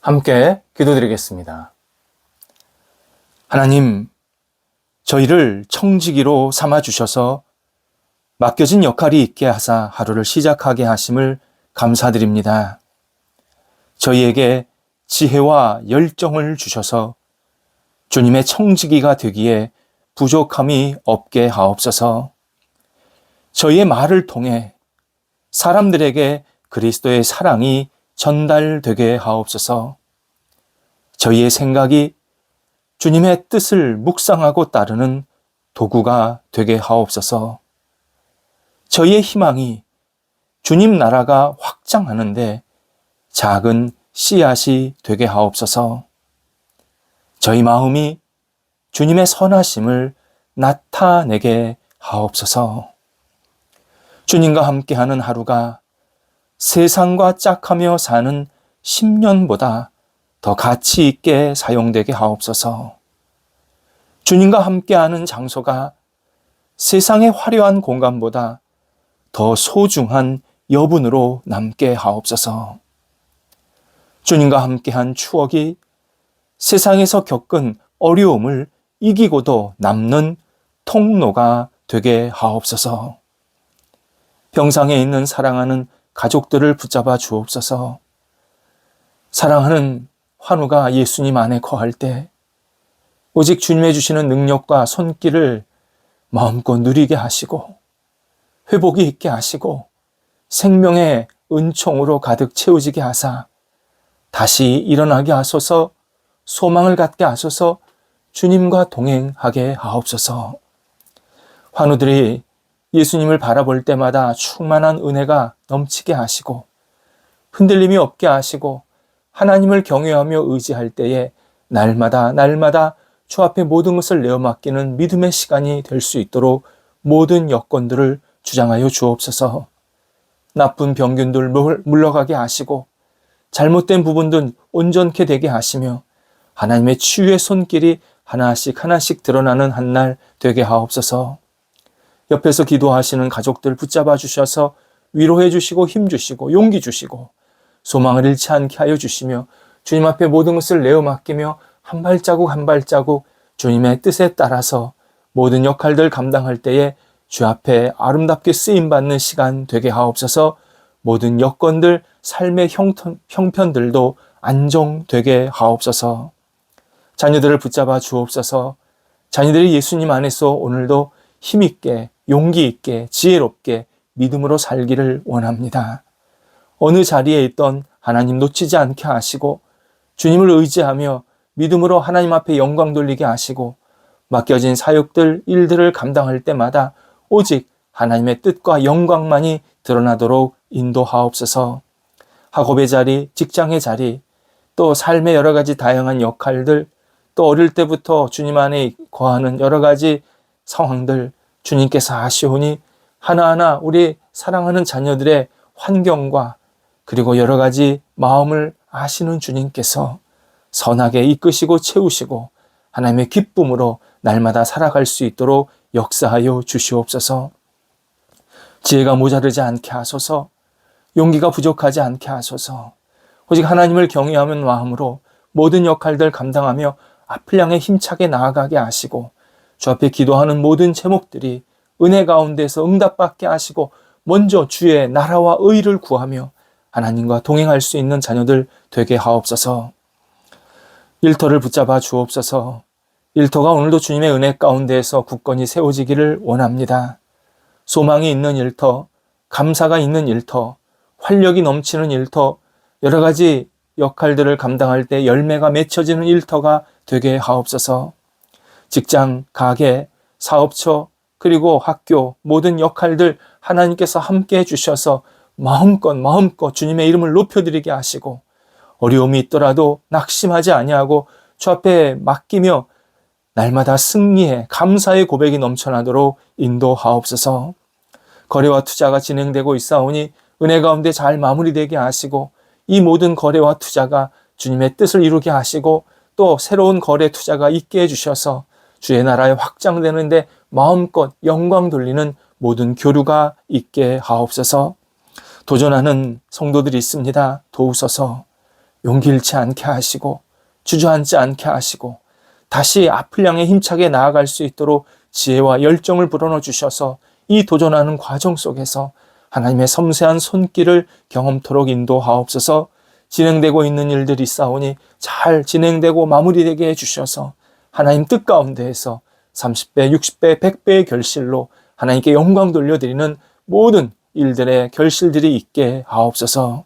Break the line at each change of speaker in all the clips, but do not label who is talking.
함께 기도드리겠습니다. 하나님, 저희를 청지기로 삼아 주셔서 맡겨진 역할이 있게 하사 하루를 시작하게 하심을 감사드립니다. 저희에게 지혜와 열정을 주셔서 주님의 청지기가 되기에 부족함이 없게 하옵소서. 저희의 말을 통해 사람들에게 그리스도의 사랑이 전달되게 하옵소서. 저희의 생각이 주님의 뜻을 묵상하고 따르는 도구가 되게 하옵소서. 저희의 희망이 주님 나라가 확장하는데 작은 씨앗이 되게 하옵소서. 저희 마음이 주님의 선하심을 나타내게 하옵소서. 주님과 함께하는 하루가 세상과 짝하며 사는 10년보다 더 가치 있게 사용되게 하옵소서. 주님과 함께하는 장소가 세상의 화려한 공간보다 더 소중한 여분으로 남게 하옵소서. 주님과 함께한 추억이 세상에서 겪은 어려움을 이기고도 남는 통로가 되게 하옵소서. 병상에 있는 사랑하는 가족들을 붙잡아 주옵소서. 사랑하는 환우가 예수님 안에 거할 때 오직 주님의 주시는 능력과 손길을 마음껏 누리게 하시고 회복이 있게 하시고 생명의 은총으로 가득 채워지게 하사 다시 일어나게 하소서 소망을 갖게 하소서 주님과 동행하게 하옵소서 환우들이 예수님을 바라볼 때마다 충만한 은혜가 넘치게 하시고 흔들림이 없게 하시고 하나님을 경외하며 의지할 때에 날마다 날마다 주 앞에 모든 것을 내어 맡기는 믿음의 시간이 될 수 있도록 모든 여건들을 주장하여 주옵소서. 나쁜 병균들 물러가게 하시고 잘못된 부분들 온전케 되게 하시며 하나님의 치유의 손길이 하나씩 하나씩 드러나는 한 날 되게 하옵소서. 옆에서 기도하시는 가족들 붙잡아 주셔서 위로해 주시고 힘 주시고 용기 주시고 소망을 잃지 않게 하여 주시며 주님 앞에 모든 것을 내어 맡기며 한 발자국 한 발자국 주님의 뜻에 따라서 모든 역할들 감당할 때에 주 앞에 아름답게 쓰임 받는 시간 되게 하옵소서. 모든 여건들 삶의 형편들도 안정되게 하옵소서. 자녀들을 붙잡아 주옵소서. 자녀들이 예수님 안에서 오늘도 힘있게 용기 있게 지혜롭게 믿음으로 살기를 원합니다. 어느 자리에 있던 하나님 놓치지 않게 하시고 주님을 의지하며 믿음으로 하나님 앞에 영광 돌리게 하시고 맡겨진 사역들, 일들을 감당할 때마다 오직 하나님의 뜻과 영광만이 드러나도록 인도하옵소서. 학업의 자리, 직장의 자리, 또 삶의 여러 가지 다양한 역할들, 또 어릴 때부터 주님 안에 거하는 여러 가지 상황들 주님께서 아시오니 하나하나 우리 사랑하는 자녀들의 환경과 그리고 여러 가지 마음을 아시는 주님께서 선하게 이끄시고 채우시고 하나님의 기쁨으로 날마다 살아갈 수 있도록 역사하여 주시옵소서. 지혜가 모자르지 않게 하소서. 용기가 부족하지 않게 하소서. 오직 하나님을 경외하는 마음으로 모든 역할들 감당하며 앞을 향해 힘차게 나아가게 하시고 주 앞에 기도하는 모든 제목들이 은혜 가운데서 응답받게 하시고 먼저 주의 나라와 의를 구하며 하나님과 동행할 수 있는 자녀들 되게 하옵소서. 일터를 붙잡아 주옵소서. 일터가 오늘도 주님의 은혜 가운데에서 굳건히 세워지기를 원합니다. 소망이 있는 일터, 감사가 있는 일터, 활력이 넘치는 일터, 여러 가지 역할들을 감당할 때 열매가 맺혀지는 일터가 되게 하옵소서. 직장, 가게, 사업처, 그리고 학교 모든 역할들 하나님께서 함께 해주셔서 마음껏 마음껏 주님의 이름을 높여드리게 하시고 어려움이 있더라도 낙심하지 아니하고 주 앞에 맡기며 날마다 승리해 감사의 고백이 넘쳐나도록 인도하옵소서. 거래와 투자가 진행되고 있사오니 은혜 가운데 잘 마무리되게 하시고 이 모든 거래와 투자가 주님의 뜻을 이루게 하시고 또 새로운 거래 투자가 있게 해주셔서 주의 나라에 확장되는데 마음껏 영광 돌리는 모든 교류가 있게 하옵소서. 도전하는 성도들이 있습니다. 도우소서. 용기 잃지 않게 하시고 주저앉지 않게 하시고 다시 앞을 향해 힘차게 나아갈 수 있도록 지혜와 열정을 불어넣어 주셔서 이 도전하는 과정 속에서 하나님의 섬세한 손길을 경험토록 인도하옵소서 진행되고 있는 일들이 싸우니 잘 진행되고 마무리되게 해주셔서 하나님 뜻 가운데에서 30배, 60배, 100배의 결실로 하나님께 영광 돌려드리는 모든 일들의 결실들이 있게 하옵소서.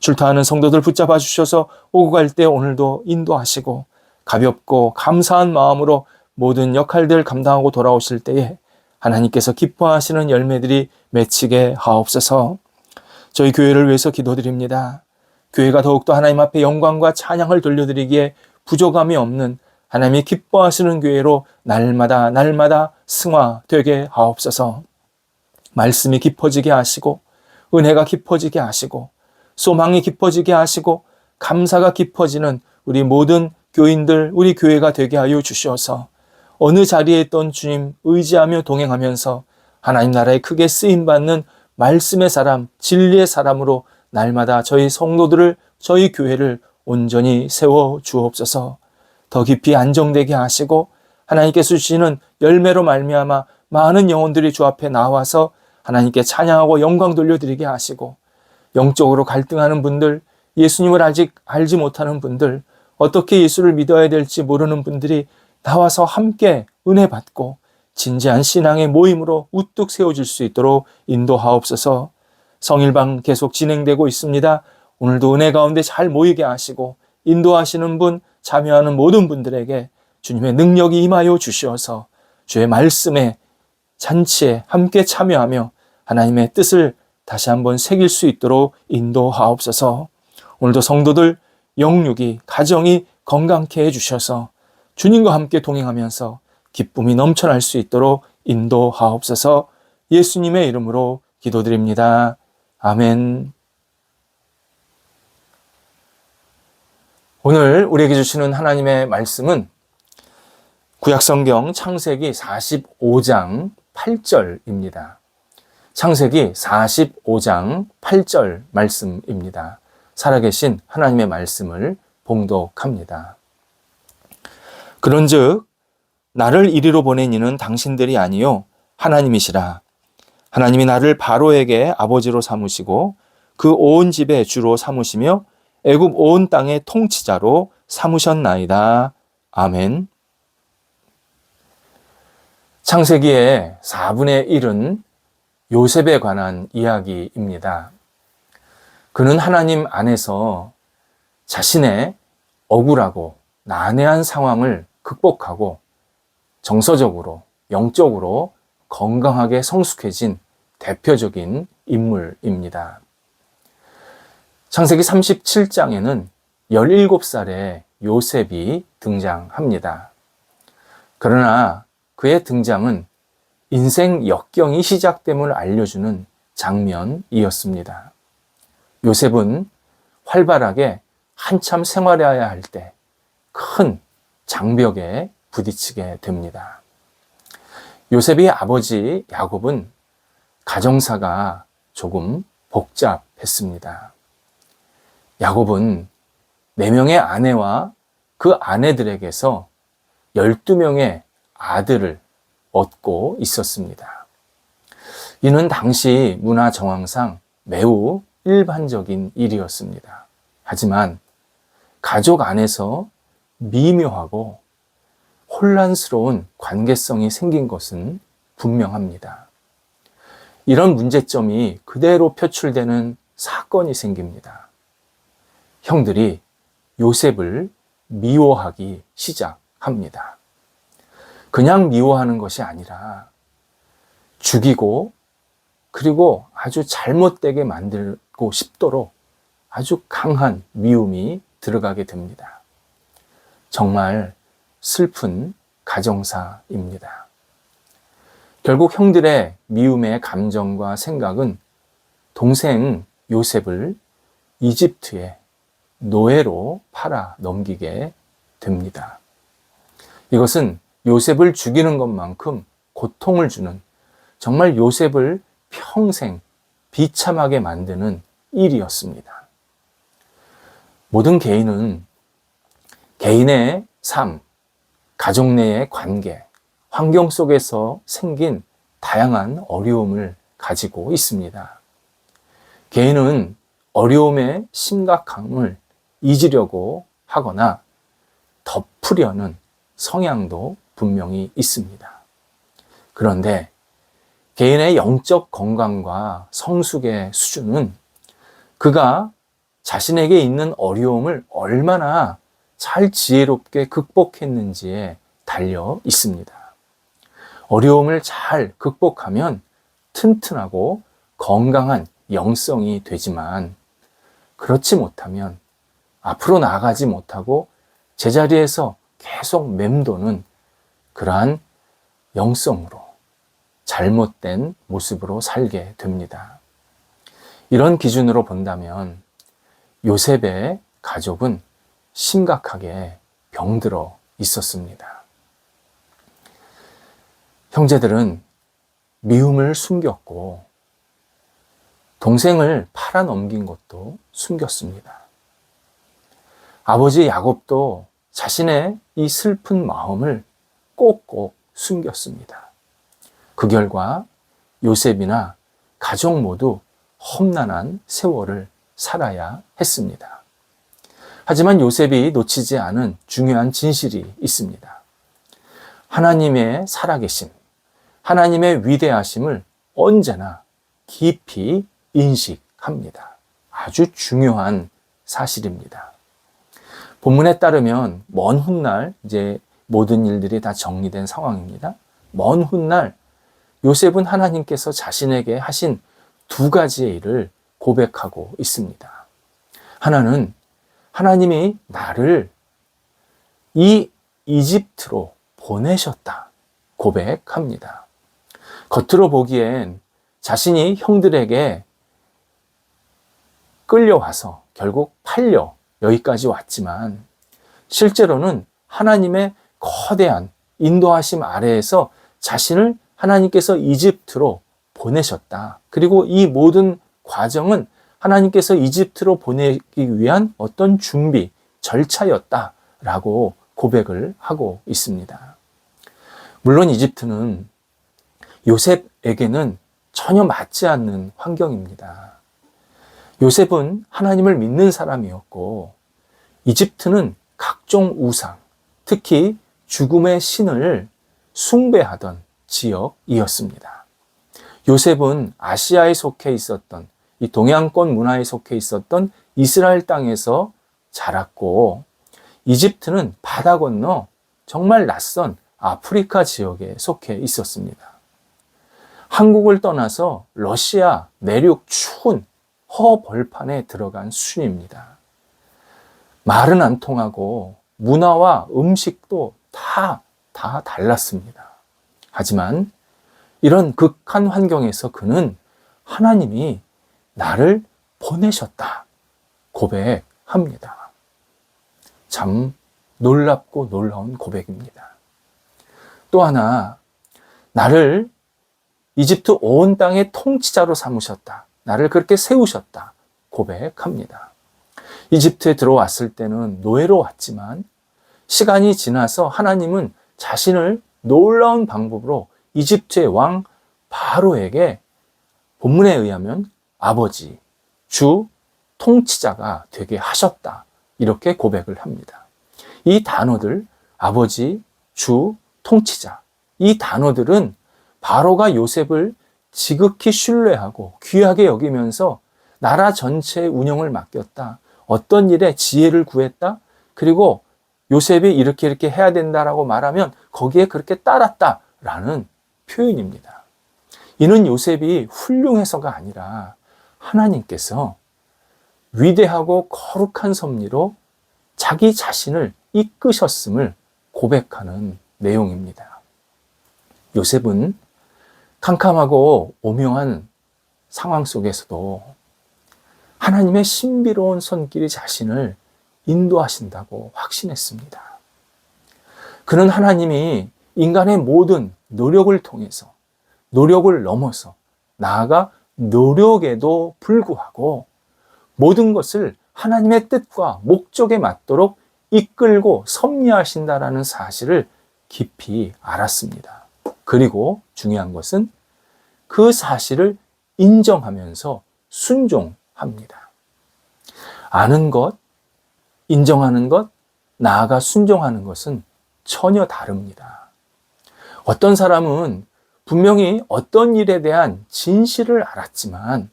출타하는 성도들 붙잡아 주셔서 오고 갈 때 오늘도 인도하시고 가볍고 감사한 마음으로 모든 역할들 감당하고 돌아오실 때에 하나님께서 기뻐하시는 열매들이 맺히게 하옵소서. 저희 교회를 위해서 기도드립니다. 교회가 더욱더 하나님 앞에 영광과 찬양을 돌려드리기에 부족함이 없는 하나님이 기뻐하시는 교회로 날마다 날마다 승화되게 하옵소서. 말씀이 깊어지게 하시고 은혜가 깊어지게 하시고 소망이 깊어지게 하시고 감사가 깊어지는 우리 모든 교인들 우리 교회가 되게 하여 주시어서 어느 자리에 있던 주님 의지하며 동행하면서 하나님 나라에 크게 쓰임 받는 말씀의 사람, 진리의 사람으로 날마다 저희 성도들을 저희 교회를 온전히 세워 주옵소서. 더 깊이 안정되게 하시고 하나님께서 주시는 열매로 말미암아 많은 영혼들이 주 앞에 나와서 하나님께 찬양하고 영광 돌려드리게 하시고 영적으로 갈등하는 분들, 예수님을 아직 알지 못하는 분들, 어떻게 예수를 믿어야 될지 모르는 분들이 나와서 함께 은혜 받고 진지한 신앙의 모임으로 우뚝 세워질 수 있도록 인도하옵소서 성일방 계속 진행되고 있습니다. 오늘도 은혜 가운데 잘 모이게 하시고 인도하시는 분, 참여하는 모든 분들에게 주님의 능력이 임하여 주시어서 주의 말씀에 잔치에 함께 참여하며 하나님의 뜻을 다시 한번 새길 수 있도록 인도하옵소서. 오늘도 성도들 영육이 가정이 건강케 해 주셔서 주님과 함께 동행하면서 기쁨이 넘쳐날 수 있도록 인도하옵소서. 예수님의 이름으로 기도드립니다. 아멘. 오늘 우리에게 주시는 하나님의 말씀은 구약성경 창세기 45장 8절입니다. 창세기 45장 8절 말씀입니다. 살아계신 하나님의 말씀을 봉독합니다. 그런즉 나를 이리로 보낸 이는 당신들이 아니요 하나님이시라. 하나님이 나를 바로에게 아버지로 삼으시고 그 온 집의 주로 삼으시며 애굽 온 땅의 통치자로 삼으셨나이다. 아멘. 창세기의 4분의 1은 요셉에 관한 이야기입니다. 그는 하나님 안에서 자신의 억울하고 난해한 상황을 극복하고 정서적으로, 영적으로 건강하게 성숙해진 대표적인 인물입니다. 창세기 37장에는 17살의 요셉이 등장합니다. 그러나 그의 등장은 인생 역경이 시작됨을 알려주는 장면이었습니다. 요셉은 활발하게 한참 생활해야 할 때 큰 장벽에 부딪히게 됩니다. 요셉의 아버지 야곱은 가정사가 조금 복잡했습니다. 야곱은 4명의 아내와 그 아내들에게서 12명의 아들을 얻고 있었습니다. 이는 당시 문화 정황상 매우 일반적인 일이었습니다. 하지만 가족 안에서 미묘하고 혼란스러운 관계성이 생긴 것은 분명합니다. 이런 문제점이 그대로 표출되는 사건이 생깁니다. 형들이 요셉을 미워하기 시작합니다. 그냥 미워하는 것이 아니라 죽이고 그리고 아주 잘못되게 만들고 싶도록 아주 강한 미움이 들어가게 됩니다. 정말 슬픈 가정사입니다. 결국 형들의 미움의 감정과 생각은 동생 요셉을 이집트에 노예로 팔아 넘기게 됩니다. 이것은 요셉을 죽이는 것만큼 고통을 주는 정말 요셉을 평생 비참하게 만드는 일이었습니다. 모든 개인은 개인의 삶, 가족 내의 관계, 환경 속에서 생긴 다양한 어려움을 가지고 있습니다. 개인은 어려움의 심각함을 잊으려고 하거나 덮으려는 성향도 분명히 있습니다. 그런데 개인의 영적 건강과 성숙의 수준은 그가 자신에게 있는 어려움을 얼마나 잘 지혜롭게 극복했는지에 달려 있습니다. 어려움을 잘 극복하면 튼튼하고 건강한 영성이 되지만 그렇지 못하면 앞으로 나아가지 못하고 제자리에서 계속 맴도는 그러한 영성으로 잘못된 모습으로 살게 됩니다. 이런 기준으로 본다면 요셉의 가족은 심각하게 병들어 있었습니다. 형제들은 미움을 숨겼고 동생을 팔아넘긴 것도 숨겼습니다. 아버지 야곱도 자신의 이 슬픈 마음을 꼭꼭 숨겼습니다. 그 결과 요셉이나 가족 모두 험난한 세월을 살아야 했습니다. 하지만 요셉이 놓치지 않은 중요한 진실이 있습니다. 하나님의 살아계심, 하나님의 위대하심을 언제나 깊이 인식합니다. 아주 중요한 사실입니다. 본문에 따르면 먼 훗날 이제 모든 일들이 다 정리된 상황입니다. 먼 훗날 요셉은 하나님께서 자신에게 하신 두 가지의 일을 고백하고 있습니다. 하나는 하나님이 나를 이 이집트로 보내셨다 고백합니다. 겉으로 보기엔 자신이 형들에게 끌려와서 결국 팔려 여기까지 왔지만 실제로는 하나님의 거대한 인도하심 아래에서 자신을 하나님께서 이집트로 보내셨다. 그리고 이 모든 과정은 하나님께서 이집트로 보내기 위한 어떤 준비, 절차였다라고 고백을 하고 있습니다. 물론 이집트는 요셉에게는 전혀 맞지 않는 환경입니다. 요셉은 하나님을 믿는 사람이었고, 이집트는 각종 우상, 특히 죽음의 신을 숭배하던 지역이었습니다. 요셉은 아시아에 속해 있었던 이 동양권 문화에 속해 있었던 이스라엘 땅에서 자랐고 이집트는 바다 건너 정말 낯선 아프리카 지역에 속해 있었습니다. 한국을 떠나서 러시아 내륙 추운 허벌판에 들어간 수준입니다. 말은 안 통하고 문화와 음식도 다, 다 달랐습니다. 하지만 이런 극한 환경에서 그는 하나님이 나를 보내셨다. 고백합니다. 참 놀랍고 놀라운 고백입니다. 또 하나, 나를 이집트 온 땅의 통치자로 삼으셨다. 나를 그렇게 세우셨다. 고백합니다. 이집트에 들어왔을 때는 노예로 왔지만 시간이 지나서 하나님은 자신을 놀라운 방법으로 이집트의 왕 바로에게 본문에 의하면 아버지, 주, 통치자가 되게 하셨다. 이렇게 고백을 합니다. 이 단어들, 아버지, 주, 통치자. 이 단어들은 바로가 요셉을 지극히 신뢰하고 귀하게 여기면서 나라 전체의 운영을 맡겼다. 어떤 일에 지혜를 구했다. 그리고 요셉이 이렇게 이렇게 해야 된다라고 말하면 거기에 그렇게 따랐다라는 표현입니다. 이는 요셉이 훌륭해서가 아니라 하나님께서 위대하고 거룩한 섭리로 자기 자신을 이끄셨음을 고백하는 내용입니다. 요셉은 캄캄하고 오명한 상황 속에서도 하나님의 신비로운 손길이 자신을 인도하신다고 확신했습니다. 그는 하나님이 인간의 모든 노력을 통해서 노력을 넘어서 나아가 노력에도 불구하고 모든 것을 하나님의 뜻과 목적에 맞도록 이끌고 섭리하신다라는 사실을 깊이 알았습니다. 그리고 중요한 것은 그 사실을 인정하면서 순종합니다. 아는 것, 인정하는 것, 나아가 순종하는 것은 전혀 다릅니다. 어떤 사람은 분명히 어떤 일에 대한 진실을 알았지만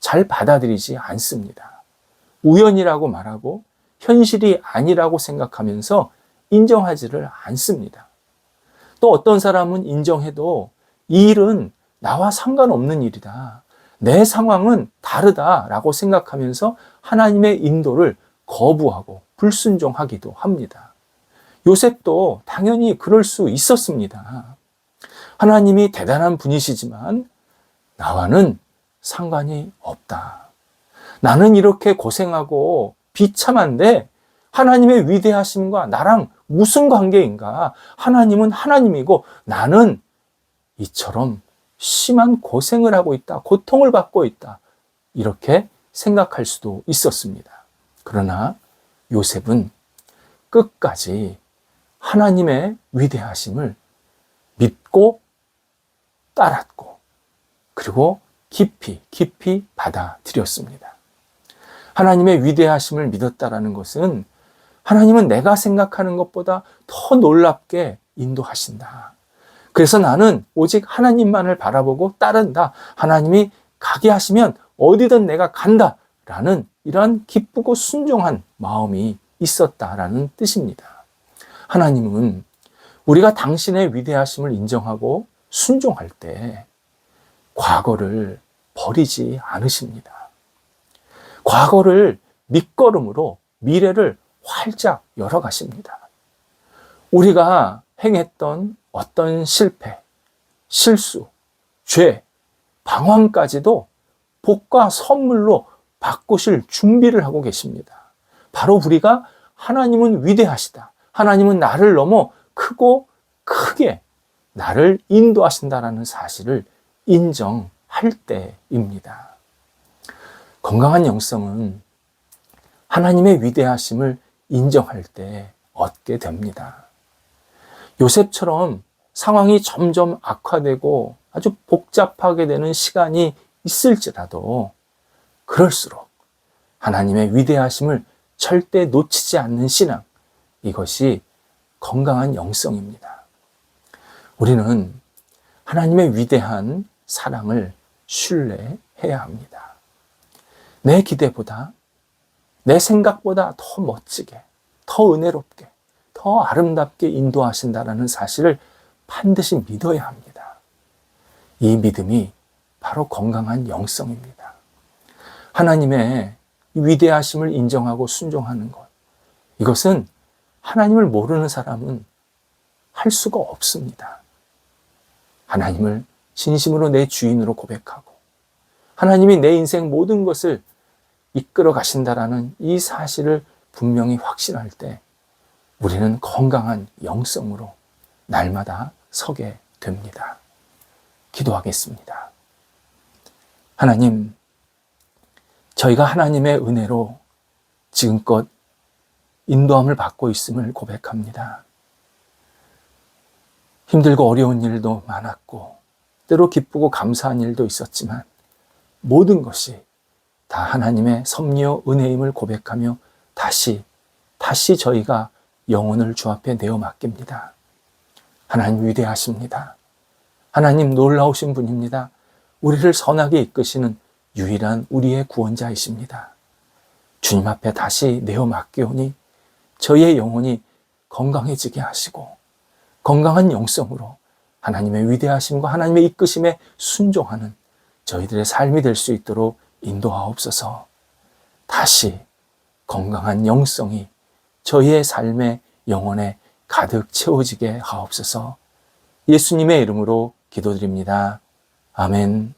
잘 받아들이지 않습니다. 우연이라고 말하고 현실이 아니라고 생각하면서 인정하지를 않습니다. 또 어떤 사람은 인정해도 이 일은 나와 상관없는 일이다. 내 상황은 다르다라고 생각하면서 하나님의 인도를 거부하고 불순종하기도 합니다. 요셉도 당연히 그럴 수 있었습니다. 하나님이 대단한 분이시지만 나와는 상관이 없다. 나는 이렇게 고생하고 비참한데 하나님의 위대하심과 나랑 무슨 관계인가? 하나님은 하나님이고 나는 이처럼 심한 고생을 하고 있다. 고통을 받고 있다. 이렇게 생각할 수도 있었습니다. 그러나 요셉은 끝까지 하나님의 위대하심을 믿고 따랐고 그리고 깊이 깊이 받아들였습니다. 하나님의 위대하심을 믿었다라는 것은 하나님은 내가 생각하는 것보다 더 놀랍게 인도하신다. 그래서 나는 오직 하나님만을 바라보고 따른다. 하나님이 가게 하시면 어디든 내가 간다. 라는 이러한 기쁘고 순종한 마음이 있었다라는 뜻입니다. 하나님은 우리가 당신의 위대하심을 인정하고 순종할 때 과거를 버리지 않으십니다. 과거를 밑거름으로 미래를 활짝 열어가십니다. 우리가 행했던 어떤 실패, 실수, 죄, 방황까지도 복과 선물로 바꾸실 준비를 하고 계십니다. 바로 우리가 하나님은 위대하시다. 하나님은 나를 넘어 크고 크게 나를 인도하신다라는 사실을 인정할 때입니다. 건강한 영성은 하나님의 위대하심을 인정할 때 얻게 됩니다. 요셉처럼 상황이 점점 악화되고 아주 복잡하게 되는 시간이 있을지라도 그럴수록 하나님의 위대하심을 절대 놓치지 않는 신앙, 이것이 건강한 영성입니다. 우리는 하나님의 위대한 사랑을 신뢰해야 합니다. 내 기대보다, 내 생각보다 더 멋지게, 더 은혜롭게, 더 아름답게 인도하신다라는 사실을 반드시 믿어야 합니다. 이 믿음이 바로 건강한 영성입니다. 하나님의 위대하심을 인정하고 순종하는 것. 이것은 하나님을 모르는 사람은 할 수가 없습니다. 하나님을 진심으로 내 주인으로 고백하고 하나님이 내 인생 모든 것을 이끌어 가신다라는 이 사실을 분명히 확신할 때 우리는 건강한 영성으로 날마다 서게 됩니다. 기도하겠습니다. 하나님, 저희가 하나님의 은혜로 지금껏 인도함을 받고 있음을 고백합니다. 힘들고 어려운 일도 많았고, 때로 기쁘고 감사한 일도 있었지만, 모든 것이 다 하나님의 섭리와 은혜임을 고백하며 다시, 다시 저희가 영혼을 주 앞에 내어 맡깁니다. 하나님 위대하십니다. 하나님 놀라우신 분입니다. 우리를 선하게 이끄시는 유일한 우리의 구원자이십니다. 주님 앞에 다시 내어 맡기오니 저희의 영혼이 건강해지게 하시고 건강한 영성으로 하나님의 위대하심과 하나님의 이끄심에 순종하는 저희들의 삶이 될 수 있도록 인도하옵소서. 다시 건강한 영성이 저희의 삶의 영혼에 가득 채워지게 하옵소서. 예수님의 이름으로 기도드립니다. 아멘.